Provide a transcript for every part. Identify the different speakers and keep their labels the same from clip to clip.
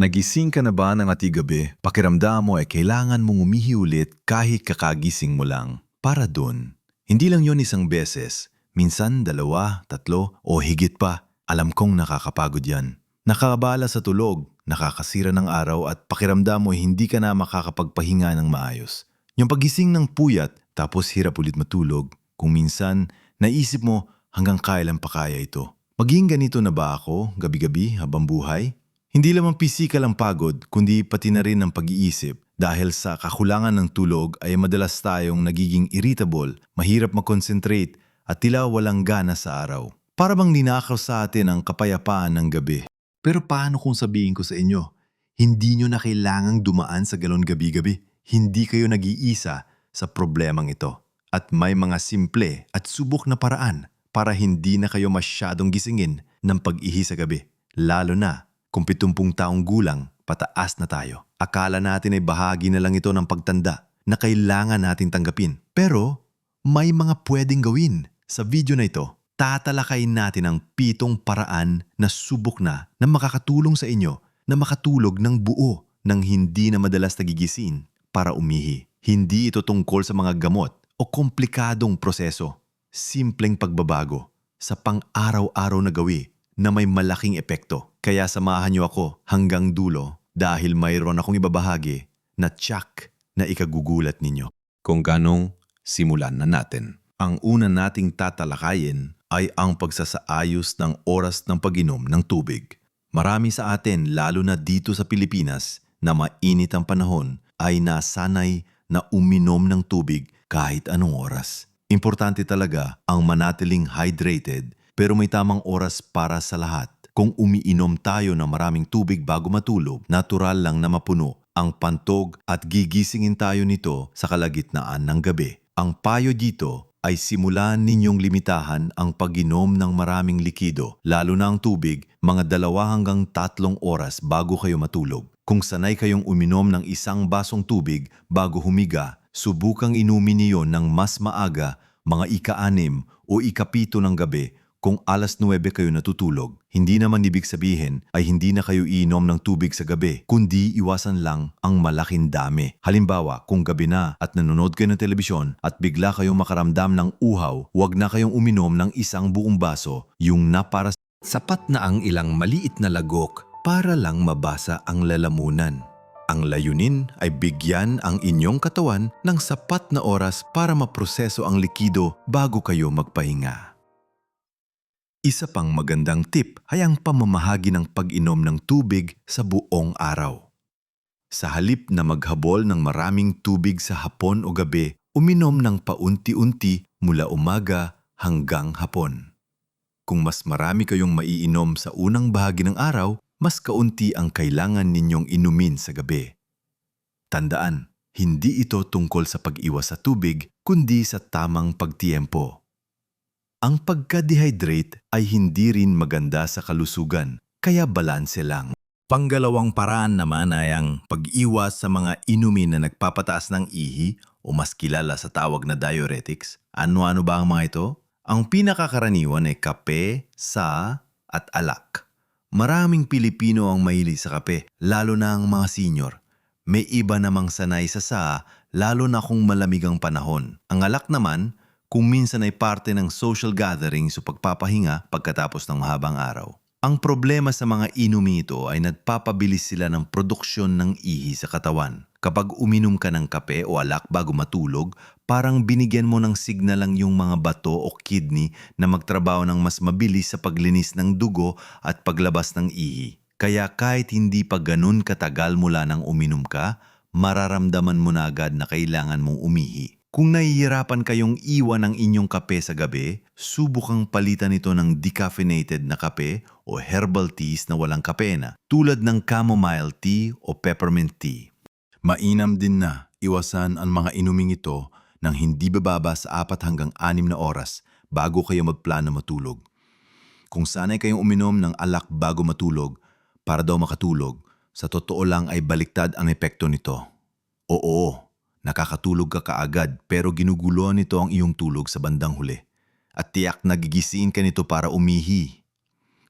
Speaker 1: Nagising ka na ba ng ati gabi? Pakiramdam mo ay kailangan mong umihi ulit kahit kakagising mo lang. Para dun. Hindi lang yon isang beses. Minsan dalawa, tatlo, o higit pa. Alam kong nakakapagod yan. Nakakabala sa tulog, nakakasira ng araw at pakiramdam mo hindi ka na makakapagpahinga ng maayos. Yung pagising ng puyat tapos hirap ulit matulog, kung minsan naisip mo hanggang kailan pa kaya ito. Maging ganito na ba ako gabi-gabi habang buhay? Hindi lamang pisikal ang pagod, kundi pati na rin ang pag-iisip. Dahil sa kakulangan ng tulog ay madalas tayong nagiging irritable, mahirap makonsentrate at tila walang gana sa araw. Para bang ninakaw sa atin ang kapayapaan ng gabi. Pero paano kung sabihin ko sa inyo, hindi nyo na kailangang dumaan sa galon gabi-gabi. Hindi kayo nag-iisa sa problemang ito. At may mga simple at subok na paraan para hindi na kayo masyadong gisingin ng pag-ihi sa gabi. Lalo na kung pitumpung taong gulang, pataas na tayo. Akala natin ay bahagi na lang ito ng pagtanda na kailangan natin tanggapin. Pero may mga pwedeng gawin. Sa video na ito, tatalakayin natin ang pitong paraan na subok na na makakatulong sa inyo na makatulog ng buo ng hindi na madalas nagigising para umihi. Hindi ito tungkol sa mga gamot o komplikadong proseso. Simpleng pagbabago sa pang-araw-araw na gawi na may malaking epekto. Kaya samahan niyo ako hanggang dulo dahil mayroon akong ibabahagi na tsak na ikagugulat ninyo. Kung ganong simulan na natin. Ang una nating tatalakayin ay ang pagsasaayos ng oras ng pag-inom ng tubig. Marami sa atin, lalo na dito sa Pilipinas, na mainit ang panahon, ay nasanay na uminom ng tubig kahit anong oras. Importante talaga ang manatiling hydrated pero may tamang oras para sa lahat. Kung umiinom tayo ng maraming tubig bago matulog, natural lang na mapuno ang pantog at gigisingin tayo nito sa kalagitnaan ng gabi. Ang payo dito ay simulan ninyong limitahan ang pag-inom ng maraming likido, lalo na ang tubig, mga dalawa hanggang tatlong oras bago kayo matulog. Kung sanay kayong uminom ng isang basong tubig bago humiga, subukang inumin niyo ng mas maaga, mga ika-anim o ikapito ng gabi kung alas 9 kayo natutulog. Hindi naman ibig sabihin ay hindi na kayo iinom ng tubig sa gabi, kundi iwasan lang ang malaking dami. Halimbawa, kung gabi na at nanonood kayo ng telebisyon at bigla kayong makaramdam ng uhaw, huwag na kayong uminom ng isang buong baso, yung na para Sapat na ang ilang maliit na lagok para lang mabasa ang lalamunan. Ang layunin ay bigyan ang inyong katawan ng sapat na oras para maproseso ang likido bago kayo magpahinga. Isa pang magandang tip ay ang pamamahagi ng pag-inom ng tubig sa buong araw. Sa halip na maghabol ng maraming tubig sa hapon o gabi, uminom ng paunti-unti mula umaga hanggang hapon. Kung mas marami kayong maiinom sa unang bahagi ng araw, mas kaunti ang kailangan ninyong inumin sa gabi. Tandaan, hindi ito tungkol sa pag-iwas sa tubig, kundi sa tamang pagtiempo. Ang pagka-dehydrate ay hindi rin maganda sa kalusugan, kaya balanse lang. Panggalawang paraan naman ay ang pag-iwas sa mga inumin na nagpapataas ng ihi o mas kilala sa tawag na diuretics. Ano-ano ba ang mga ito? Ang pinakakaraniwan ay kape, sa, at alak. Maraming Pilipino ang mahilig sa kape, lalo na ang mga senior. May iba namang sanay sa sa, lalo na kung malamig ang panahon. Ang alak naman, kung minsan ay parte ng social gatherings o pagpapahinga pagkatapos ng mahabang araw. Ang problema sa mga inumi ito ay nagpapabilis sila ng produksyon ng ihi sa katawan. Kapag uminom ka ng kape o alak bago matulog, parang binigyan mo ng signal lang yung mga bato o kidney na magtrabaho ng mas mabilis sa paglinis ng dugo at paglabas ng ihi. Kaya kahit hindi pa ganun katagal mula nang uminom ka, mararamdaman mo na agad na kailangan mong umihi. Kung nahihirapan kayong iwan ang inyong kape sa gabi, subukang palitan ito ng decaffeinated na kape o herbal teas na walang kapena, tulad ng chamomile tea o peppermint tea. Mainam din na iwasan ang mga inuming ito ng hindi bababa sa 4 hanggang 6 na oras bago kayo magplano matulog. Kung sanay kayong uminom ng alak bago matulog para daw makatulog, sa totoo lang ay baliktad ang epekto nito. Oo, Nakakatulog ka kaagad pero ginuguluhan nito ang iyong tulog sa bandang huli. At tiyak nagigising ka nito para umihi.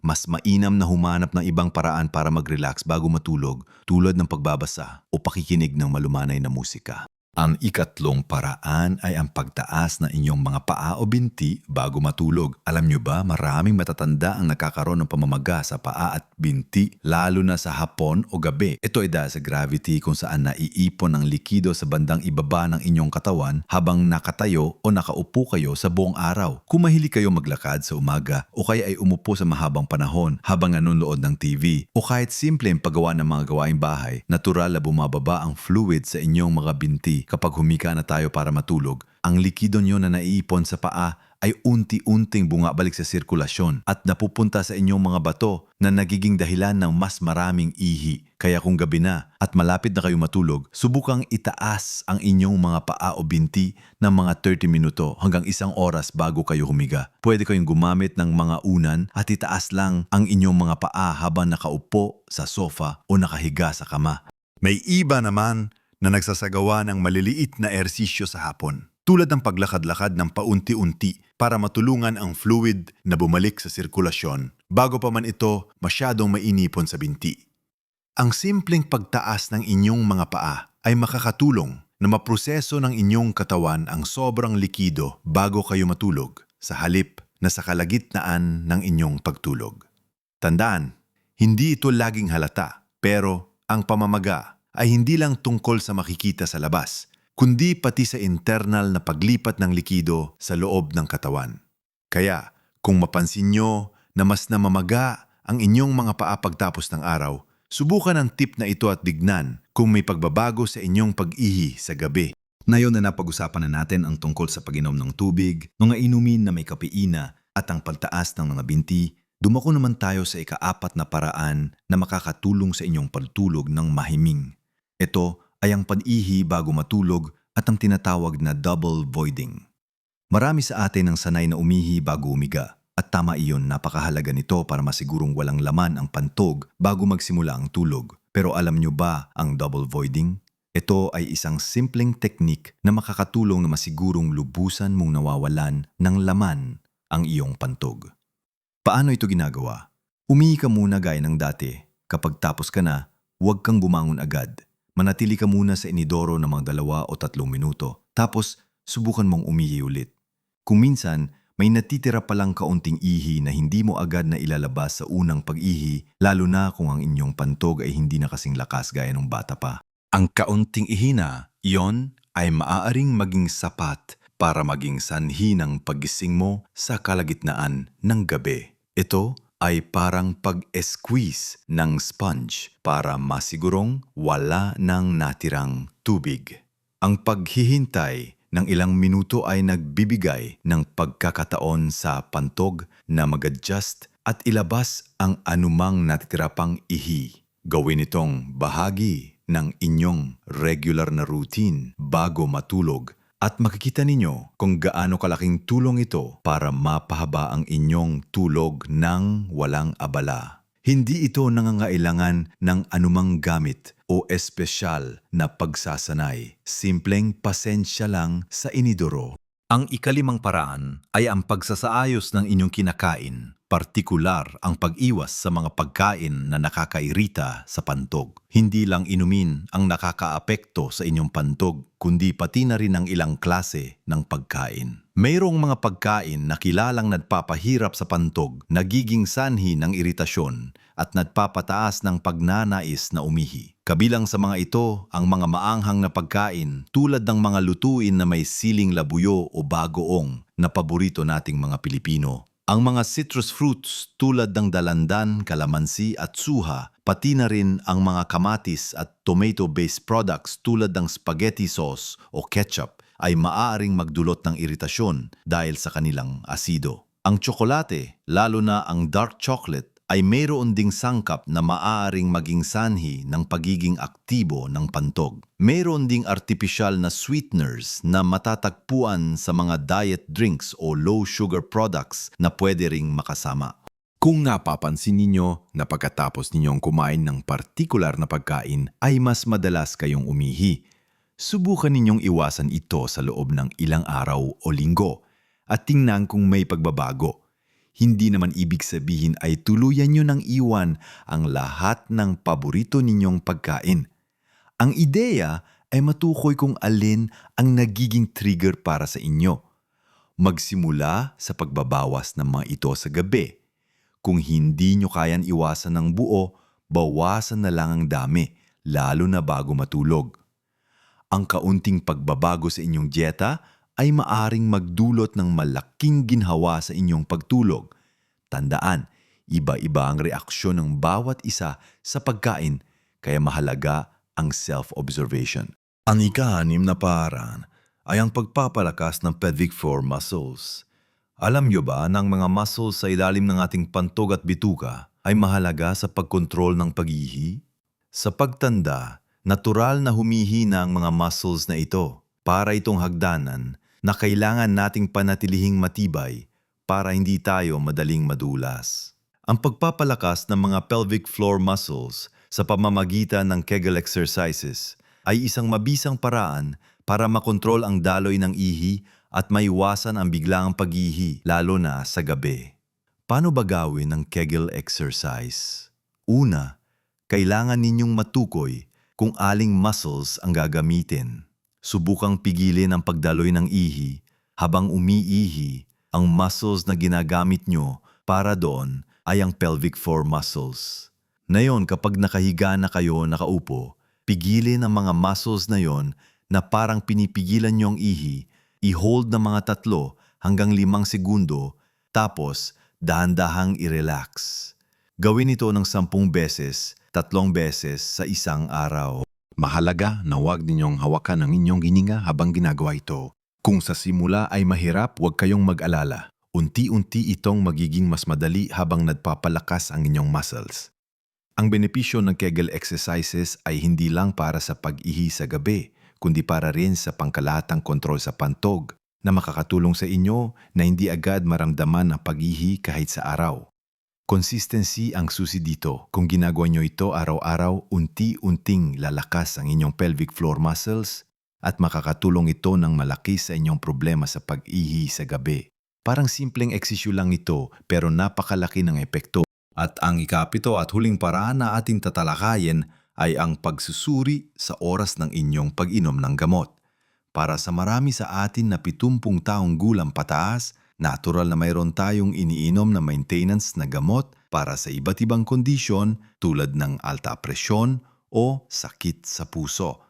Speaker 1: Mas mainam na humanap ng ibang paraan para mag-relax bago matulog tulad ng pagbabasa o pakikinig ng malumanay na musika. Ang ikatlong paraan ay ang pagtaas ng inyong mga paa o binti bago matulog. Alam nyo ba, maraming matatanda ang nakakaroon ng pamamaga sa paa at binti, lalo na sa hapon o gabi. Ito ay dahil sa gravity kung saan naiipon ang likido sa bandang ibaba ng inyong katawan habang nakatayo o nakaupo kayo sa buong araw. Kung mahilig kayo maglakad sa umaga o kaya ay umupo sa mahabang panahon habang nanonood ng TV o kahit simpleng paggawa ng mga gawaing bahay, natural na bumababa ang fluid sa inyong mga binti kapag humika na tayo para matulog. Ang likido nyo na naiipon sa paa ay unti-unting bumabalik sa sirkulasyon at napupunta sa inyong mga bato na nagiging dahilan ng mas maraming ihi. Kaya kung gabi na at malapit na kayo matulog, subukang itaas ang inyong mga paa o binti ng mga 30 minuto hanggang isang oras bago kayo humiga. Pwede kayong gumamit ng mga unan at itaas lang ang inyong mga paa habang nakaupo sa sofa o nakahiga sa kama. May iba naman na nagsasagawa ng maliliit na ersisyo sa hapon, tulad ng paglakad-lakad ng paunti-unti para matulungan ang fluid na bumalik sa sirkulasyon bago pa man ito masyadong mainipon sa binti. Ang simpleng pagtaas ng inyong mga paa ay makakatulong na maproseso ng inyong katawan ang sobrang likido bago kayo matulog sa halip na sa kalagitnaan ng inyong pagtulog. Tandaan, hindi ito laging halata pero ang pamamaga ay hindi lang tungkol sa makikita sa labas, kundi pati sa internal na paglipat ng likido sa loob ng katawan. Kaya, kung mapansin nyo na mas namamaga ang inyong mga paa pagtapos ng araw, subukan ang tip na ito at dignan kung may pagbabago sa inyong pag-ihi sa gabi. Ngayon na napag-usapan na natin ang tungkol sa pag-inom ng tubig, mga inumin na may kapeina at ang pagtaas ng mga binti, dumako naman tayo sa ikaapat na paraan na makakatulong sa inyong pagtulog ng mahiming. Ito ay ang pag-ihi bago matulog at ang tinatawag na double voiding. Marami sa atin ang sanay na umihi bago umiga at tama iyon napakahalaga nito para masigurong walang laman ang pantog bago magsimula ang tulog. Pero alam nyo ba ang double voiding? Ito ay isang simpleng teknik na makakatulong na masigurong lubusan mong nawawalan ng laman ang iyong pantog. Paano ito ginagawa? Umihi ka muna gaya ng dati. Kapag tapos ka na, huwag kang bumangon agad manatili ka muna sa inidoro ng mga dalawa o tatlong minuto, tapos subukan mong umihi ulit. Kung minsan, may natitira palang kaunting ihi na hindi mo agad na ilalabas sa unang pag-ihi, lalo na kung ang inyong pantog ay hindi na kasing lakas gaya ng bata pa. Ang kaunting ihi na, iyon ay maaaring maging sapat para maging sanhi ng pagising mo sa kalagitnaan ng gabi. Ito ay parang pag-squeeze ng sponge para masigurong wala ng natirang tubig. Ang paghihintay ng ilang minuto ay nagbibigay ng pagkakataon sa pantog na mag-adjust at ilabas ang anumang natitira pang ihi. Gawin itong bahagi ng inyong regular na routine bago matulog at makikita ninyo kung gaano kalaking tulong ito para mapahaba ang inyong tulog ng walang abala. Hindi ito nangangailangan ng anumang gamit o espesyal na pagsasanay. Simpleng pasensya lang sa inidoro. Ang ikalimang paraan ay ang pagsasaayos ng inyong kinakain partikular ang pag-iwas sa mga pagkain na nakakairita sa pantog. Hindi lang inumin ang nakakaapekto sa inyong pantog, kundi pati na rin ang ilang klase ng pagkain. Mayroong mga pagkain na kilalang nagpapahirap sa pantog, nagiging sanhi ng iritasyon at nagpapataas ng pagnanais na umihi. Kabilang sa mga ito ang mga maanghang na pagkain tulad ng mga lutuin na may siling labuyo o bagoong na paborito nating mga Pilipino ang mga citrus fruits tulad ng dalandan, kalamansi at suha, pati na rin ang mga kamatis at tomato-based products tulad ng spaghetti sauce o ketchup ay maaaring magdulot ng iritasyon dahil sa kanilang asido. Ang tsokolate, lalo na ang dark chocolate, ay mayroon ding sangkap na maaaring maging sanhi ng pagiging aktibo ng pantog. Mayroon ding artificial na sweeteners na matatagpuan sa mga diet drinks o low-sugar products na pwede ring makasama. Kung napapansin ninyo na pagkatapos ninyong kumain ng partikular na pagkain ay mas madalas kayong umihi, subukan ninyong iwasan ito sa loob ng ilang araw o linggo at tingnan kung may pagbabago hindi naman ibig sabihin ay tuluyan nyo ng iwan ang lahat ng paborito ninyong pagkain. Ang ideya ay matukoy kung alin ang nagiging trigger para sa inyo. Magsimula sa pagbabawas ng mga ito sa gabi. Kung hindi nyo kayan iwasan ng buo, bawasan na lang ang dami, lalo na bago matulog. Ang kaunting pagbabago sa inyong dieta ay maaring magdulot ng malaking ginhawa sa inyong pagtulog. Tandaan, iba-iba ang reaksyon ng bawat isa sa pagkain, kaya mahalaga ang self-observation. Ang ika-anim na paraan ay ang pagpapalakas ng pelvic floor muscles. Alam nyo ba na ang mga muscles sa ilalim ng ating pantog at bituka ay mahalaga sa pagkontrol ng pag-ihi? Sa pagtanda, natural na humihina ang mga muscles na ito para itong hagdanan na kailangan nating panatilihing matibay para hindi tayo madaling madulas. Ang pagpapalakas ng mga pelvic floor muscles sa pamamagitan ng Kegel exercises ay isang mabisang paraan para makontrol ang daloy ng ihi at maiwasan ang biglaang pag-ihi lalo na sa gabi. Paano ba gawin ang Kegel exercise? Una, kailangan ninyong matukoy kung aling muscles ang gagamitin. Subukang pigilin ang pagdaloy ng ihi habang umiihi. Ang muscles na ginagamit nyo para doon ay ang pelvic floor muscles. Ngayon, kapag nakahiga na kayo nakaupo, pigilin ang mga muscles na yon na parang pinipigilan nyo ang ihi, i-hold ng mga tatlo hanggang limang segundo, tapos dahan-dahang i-relax. Gawin ito ng sampung beses, tatlong beses sa isang araw. Mahalaga na huwag ninyong hawakan ang inyong hininga habang ginagawa ito. Kung sa simula ay mahirap, huwag kayong mag-alala. Unti-unti itong magiging mas madali habang nagpapalakas ang inyong muscles. Ang benepisyo ng Kegel exercises ay hindi lang para sa pag-ihi sa gabi, kundi para rin sa pangkalahatang kontrol sa pantog na makakatulong sa inyo na hindi agad maramdaman ang pag-ihi kahit sa araw. Consistency ang susi dito. Kung ginagawa nyo ito araw-araw, unti-unting lalakas ang inyong pelvic floor muscles at makakatulong ito ng malaki sa inyong problema sa pag-ihi sa gabi. Parang simpleng eksisyo lang ito pero napakalaki ng epekto. At ang ikapito at huling paraan na ating tatalakayin ay ang pagsusuri sa oras ng inyong pag-inom ng gamot. Para sa marami sa atin na pitumpung taong gulang pataas, natural na mayroon tayong iniinom na maintenance na gamot para sa iba't ibang kondisyon tulad ng alta presyon o sakit sa puso.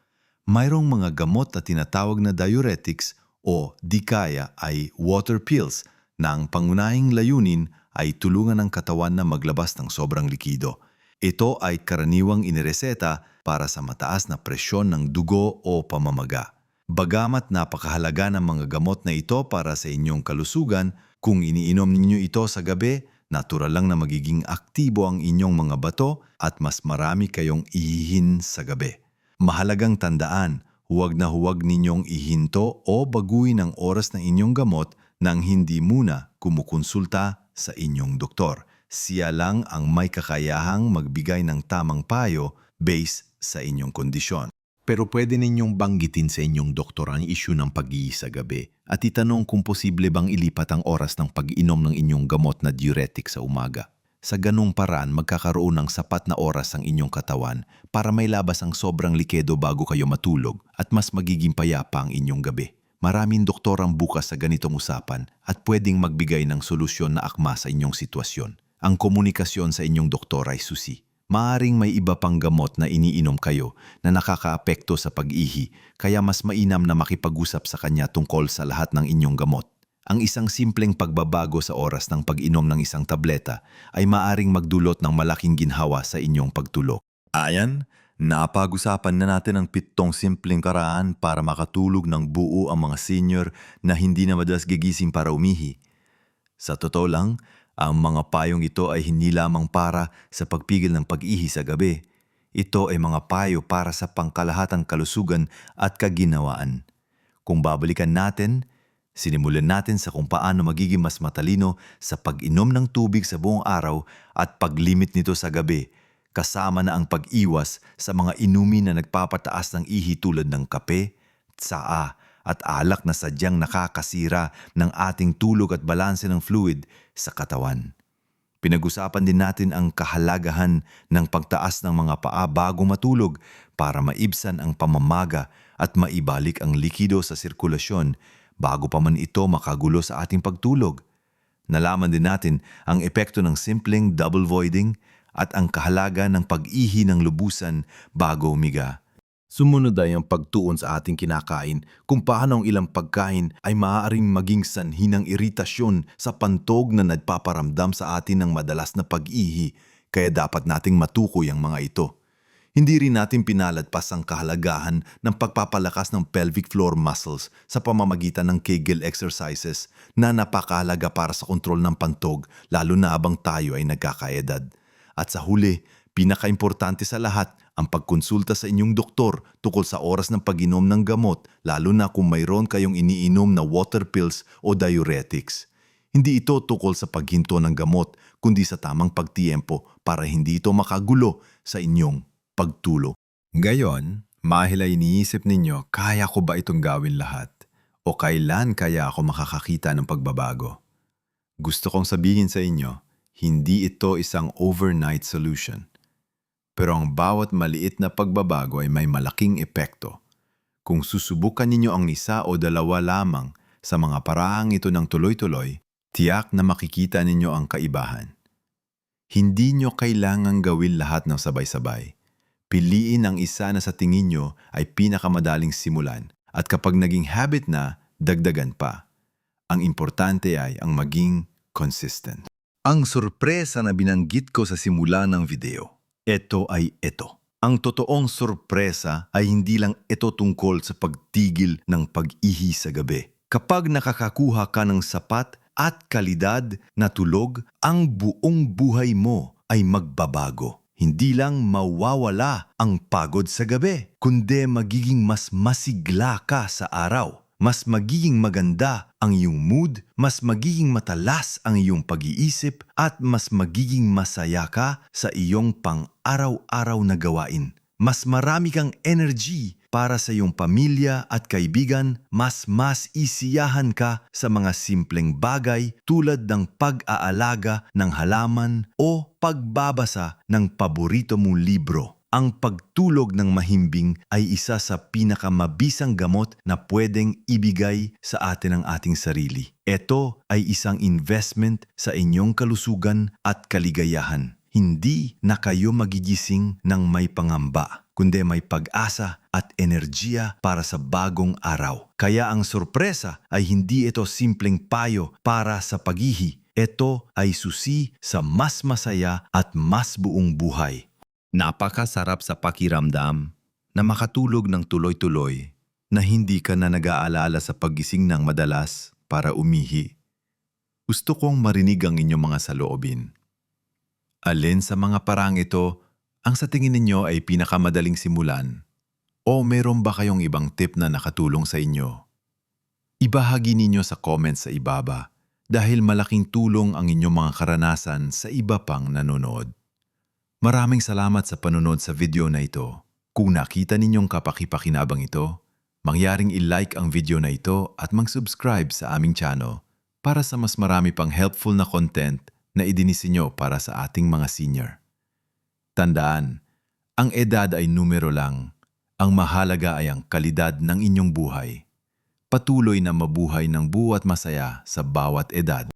Speaker 1: Mayroong mga gamot na tinatawag na diuretics o di kaya ay water pills na ang pangunahing layunin ay tulungan ng katawan na maglabas ng sobrang likido. Ito ay karaniwang inireseta para sa mataas na presyon ng dugo o pamamaga. Bagamat napakahalaga ng mga gamot na ito para sa inyong kalusugan, kung iniinom ninyo ito sa gabi, natural lang na magiging aktibo ang inyong mga bato at mas marami kayong ihihin sa gabi. Mahalagang tandaan, huwag na huwag ninyong ihinto o baguhin ang oras ng inyong gamot nang hindi muna kumukonsulta sa inyong doktor. Siya lang ang may kakayahang magbigay ng tamang payo based sa inyong kondisyon. Pero pwede ninyong banggitin sa inyong doktor ang isyu ng pag-ihi sa gabi at itanong kung posible bang ilipat ang oras ng pag-inom ng inyong gamot na diuretic sa umaga. Sa ganung paraan, magkakaroon ng sapat na oras ang inyong katawan para may labas ang sobrang likedo bago kayo matulog at mas magiging payapa ang inyong gabi. Maraming doktor ang bukas sa ganitong usapan at pwedeng magbigay ng solusyon na akma sa inyong sitwasyon. Ang komunikasyon sa inyong doktor ay susi. Maaring may iba pang gamot na iniinom kayo na nakakaapekto sa pag-ihi kaya mas mainam na makipag-usap sa kanya tungkol sa lahat ng inyong gamot. Ang isang simpleng pagbabago sa oras ng pag-inom ng isang tableta ay maaring magdulot ng malaking ginhawa sa inyong pagtulog. Ayan, napag-usapan na natin ang pitong simpleng karaan para makatulog ng buo ang mga senior na hindi na madalas gigising para umihi. Sa totoo lang, ang mga payong ito ay hindi lamang para sa pagpigil ng pag-ihi sa gabi. Ito ay mga payo para sa pangkalahatang kalusugan at kaginawaan. Kung babalikan natin, sinimulan natin sa kung paano magiging mas matalino sa pag-inom ng tubig sa buong araw at paglimit nito sa gabi, kasama na ang pag-iwas sa mga inumin na nagpapataas ng ihi tulad ng kape, tsaa at alak na sadyang nakakasira ng ating tulog at balanse ng fluid sa katawan. Pinag-usapan din natin ang kahalagahan ng pagtaas ng mga paa bago matulog para maibsan ang pamamaga at maibalik ang likido sa sirkulasyon bago pa man ito makagulo sa ating pagtulog. Nalaman din natin ang epekto ng simpleng double voiding at ang kahalaga ng pag-ihi ng lubusan bago umiga. Sumunod ay ang pagtuon sa ating kinakain kung paano ang ilang pagkain ay maaaring maging sanhi ng iritasyon sa pantog na nagpaparamdam sa atin ng madalas na pag-ihi kaya dapat nating matukoy ang mga ito. Hindi rin natin pinaladpas ang kahalagahan ng pagpapalakas ng pelvic floor muscles sa pamamagitan ng Kegel exercises na napakahalaga para sa kontrol ng pantog lalo na abang tayo ay nagkakaedad. At sa huli, pinakaimportante sa lahat ang pagkonsulta sa inyong doktor tungkol sa oras ng pag-inom ng gamot lalo na kung mayroon kayong iniinom na water pills o diuretics. Hindi ito tukol sa paghinto ng gamot kundi sa tamang pagtiempo para hindi ito makagulo sa inyong pagtulog. Gayon, mahila iniisip ninyo, kaya ko ba itong gawin lahat? O kailan kaya ako makakakita ng pagbabago? Gusto kong sabihin sa inyo, hindi ito isang overnight solution. Pero ang bawat maliit na pagbabago ay may malaking epekto. Kung susubukan ninyo ang isa o dalawa lamang sa mga paraang ito ng tuloy-tuloy, tiyak na makikita ninyo ang kaibahan. Hindi nyo kailangang gawin lahat ng sabay-sabay. Piliin ang isa na sa tingin nyo ay pinakamadaling simulan at kapag naging habit na, dagdagan pa. Ang importante ay ang maging consistent. Ang sorpresa na binanggit ko sa simula ng video, ito ay ito. Ang totoong sorpresa ay hindi lang ito tungkol sa pagtigil ng pag-ihi sa gabi. Kapag nakakakuha ka ng sapat at kalidad na tulog, ang buong buhay mo ay magbabago. Hindi lang mawawala ang pagod sa gabi, kundi magiging mas masigla ka sa araw. Mas magiging maganda ang iyong mood, mas magiging matalas ang iyong pag-iisip, at mas magiging masaya ka sa iyong pang-araw-araw na gawain. Mas marami kang energy para sa iyong pamilya at kaibigan, mas mas isiyahan ka sa mga simpleng bagay tulad ng pag-aalaga ng halaman o pagbabasa ng paborito mong libro. Ang pagtulog ng mahimbing ay isa sa pinakamabisang gamot na pwedeng ibigay sa atin ng ating sarili. Ito ay isang investment sa inyong kalusugan at kaligayahan. Hindi na kayo magigising ng may pangamba, kundi may pag-asa at enerhiya para sa bagong araw. Kaya ang sorpresa ay hindi ito simpleng payo para sa pagihi. Ito ay susi sa mas masaya at mas buong buhay. Napakasarap sa pakiramdam na makatulog ng tuloy-tuloy na hindi ka na nag-aalala sa paggising ng madalas para umihi. Gusto kong marinig ang inyong mga saloobin. Alin sa mga parang ito ang sa tingin ninyo ay pinakamadaling simulan? O meron ba kayong ibang tip na nakatulong sa inyo? Ibahagi ninyo sa comments sa ibaba dahil malaking tulong ang inyong mga karanasan sa iba pang nanonood. Maraming salamat sa panonood sa video na ito. Kung nakita ninyong kapakipakinabang ito, mangyaring i-like ang video na ito at mag-subscribe sa aming channel para sa mas marami pang helpful na content na idinisinyo para sa ating mga senior. Tandaan, ang edad ay numero lang. Ang mahalaga ay ang kalidad ng inyong buhay. Patuloy na mabuhay ng buwat masaya sa bawat edad.